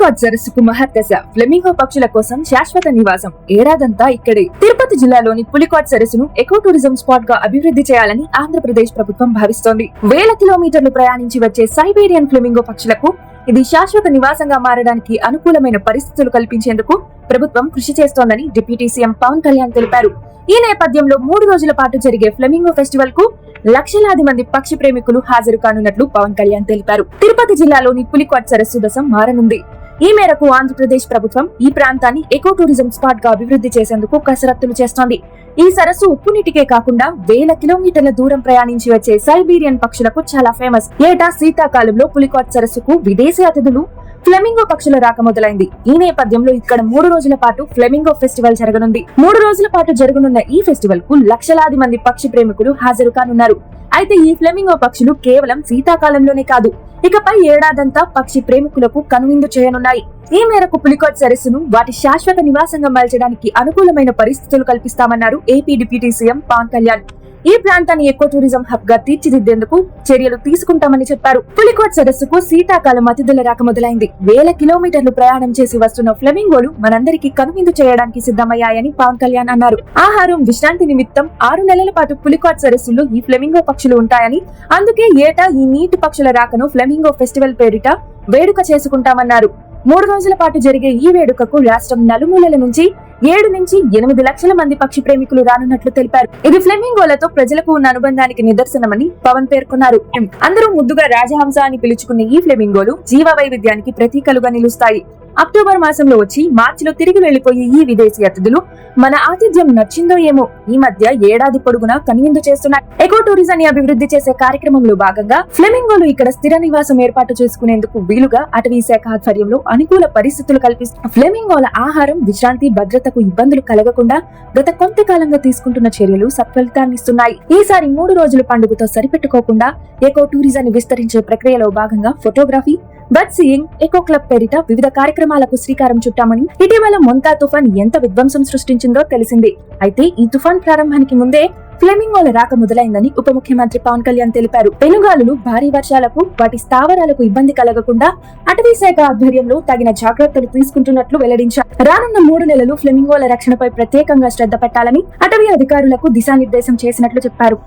పులికోట్ సరస్సుకు మహర్దశ ఫ్లెమింగో పక్షుల కోసం శాశ్వత నివాసం. ఏడాదంతా ఇక్కడే. తిరుపతి జిల్లాలోని పులికోట్ సరస్సును ఎకో టూరిజం స్పాట్గా అభివృద్ధి చేయాలని ఆంధ్రప్రదేశ్ ప్రభుత్వం భావిస్తోంది. వేల కిలోమీటర్లు ప్రయాణించి వచ్చే సైబేరియన్ ఫ్లెమింగో పక్షులకు ఇది శాశ్వత నివాసంగా మారడానికి అనుకూలమైన పరిస్థితులు కల్పించేందుకు ప్రభుత్వం కృషి చేస్తోందని డిప్యూటీ సీఎం పవన్ కళ్యాణ్ తెలిపారు. ఈ నేపథ్యంలో మూడు రోజుల పాటు జరిగే ఫ్లెమింగో ఫెస్టివల్కు లక్షలాది మంది పక్షి ప్రేమికులు హాజరు కానున్నట్లు పవన్ కళ్యాణ్ తెలిపారు. తిరుపతి జిల్లాలోని పులికాట్ సరస్సు దశం మారనుంది. ఈ మేరకు ఆంధ్రప్రదేశ్ ప్రభుత్వం ఈ ప్రాంతాన్ని ఎకో టూరిజం స్పాట్గా అభివృద్ధి చేసేందుకు కసరత్తులు చేస్తోంది. ఈ సరస్సు ఉప్పు నీటికే కాకుండా వేల కిలోమీటర్ల దూరం ప్రయాణించి వచ్చే సైబీరియన్ పక్షులకు చాలా ఫేమస్ ఏటా శీతాకాలంలో పులికాట్ సరస్సుకు విదేశీ అతిథులు ఫ్లెమింగో పక్షుల రాక మొదలైంది. ఈ నేపథ్యంలో ఇక్కడ మూడు రోజుల పాటు ఫ్లెమింగో ఫెస్టివల్ జరగనుంది. మూడు రోజుల పాటు జరగనున్న ఈ ఫెస్టివల్కు లక్షలాది మంది పక్షి ప్రేమికులు హాజరు కానున్నారు. అయితే ఈ ఫ్లెమింగో పక్షులు కేవలం శీతాకాలంలోనే కాదు ఇకపై ఏడాదంతా పక్షి ప్రేమికులకు కనువిందు చేయనున్నాయి. ఈ మేరకు పులికోట్ సరస్సును వాటి శాశ్వత నివాసంగా మలచడానికి అనుకూలమైన పరిస్థితులు కల్పిస్తామన్నారు AP deputy CM Pawan Kalyan. ఈ ప్రాంతాన్ని ఎకో టూరిజం హబ్గా తీర్చిదిద్దేందుకు చర్యలు తీసుకుంటామని చెప్పారు. పులికోట్ సదస్సుకు శీతాకాలం అతిథుల రాక మొదలైంది. వేల కిలోమీటర్లు ప్రయాణం చేసి వస్తున్న ఫ్లెమింగోలు మనందరికీ కనువిందు చేయడానికి సిద్ధమయ్యాయని పవన్ కళ్యాణ్ అన్నారు. ఆహారం విశ్రాంతి నిమిత్తం ఆరు నెలల పాటు పులికోట్ సరస్సులో ఈ ఫ్లెమింగో పక్షులు ఉంటాయని అందుకే ఏటా ఈ నీటి పక్షుల రాకను ఫ్లెమింగో ఫెస్టివల్ పేరిట వేడుక చేసుకుంటామన్నారు. మూడు రోజుల పాటు జరిగే ఈ వేడుకకు రాష్ట్రం నలుమూలల నుంచి ఏడు నుంచి ఎనిమిది లక్షల మంది పక్షి ప్రేమికులు రానున్నట్లు తెలిపారు. ఇది ఫ్లెమింగోలతో ప్రజలకు ఉన్న అనుబంధానికి నిదర్శనమని పవన్ పేర్కొన్నారు. అందరూ ముద్దుగా రాజహంస అని పిలుచుకునే ఈ ఫ్లెమింగోలు జీవ వైవిధ్యానికి ప్రతీకలుగా నిలుస్తాయి. అక్టోబర్ మాసంలో వచ్చి మార్చిలో తిరిగి వెళ్ళిపోయే ఈ విదేశీ అతిథులు మన ఆతిథ్యం నచ్చిందో ఏమో ఈ మధ్య ఏడాది పొడుగునా కనువిందు చేస్తున్నాయి. ఎకో టూరిజాన్ని అభివృద్ధి చేసే కార్యక్రమంలో భాగంగా ఫ్లెమింగోలు ఇక్కడ స్థిర నివాసం ఏర్పాటు చేసుకునేందుకు వీలుగా అటవీ శాఖ ఆధ్వర్యంలో అనుకూల పరిస్థితులు కల్పిస్తూ ఫ్లెమింగోల ఆహారం విశ్రాంతి భద్రతకు ఇబ్బందులు కలగకుండా గత కొంతకాలంగా తీసుకుంటున్న చర్యలు సత్ఫలితాన్నిస్తున్నాయి ఈసారి మూడు రోజుల పండుగతో సరిపెట్టుకోకుండా ఎకో టూరిజాన్ని విస్తరించే ప్రక్రియలో భాగంగా photography bird seeing eco club పేరిట వివిధ కార్యక్రమాలకు శ్రీకారం చుట్టామని ఇటీవల మొంతా తుఫాన్ ఎంత విధ్వంసం సృష్టించిందో తెలిసింది. అయితే ఈ తుఫాన్ ప్రారంభానికి ముందే ఫ్లెమింగోల రాక మొదలైందని ఉప ముఖ్యమంత్రి పవన్ కళ్యాణ్ తెలిపారు. పెనుగాలులు భారీ వర్షాలకు వాటి స్థావరాలకు ఇబ్బంది కలగకుండా అటవీ శాఖ ఆధ్వర్యంలో తగిన జాగ్రత్తలు తీసుకుంటున్నట్లు వెల్లడించారు. రానున్న మూడు నెలలు ఫ్లెమింగోల రక్షణపై ప్రత్యేకంగా శ్రద్ధ పెట్టాలని అటవీ అధికారులకు దిశానిర్దేశం చేసినట్లు చెప్పారు.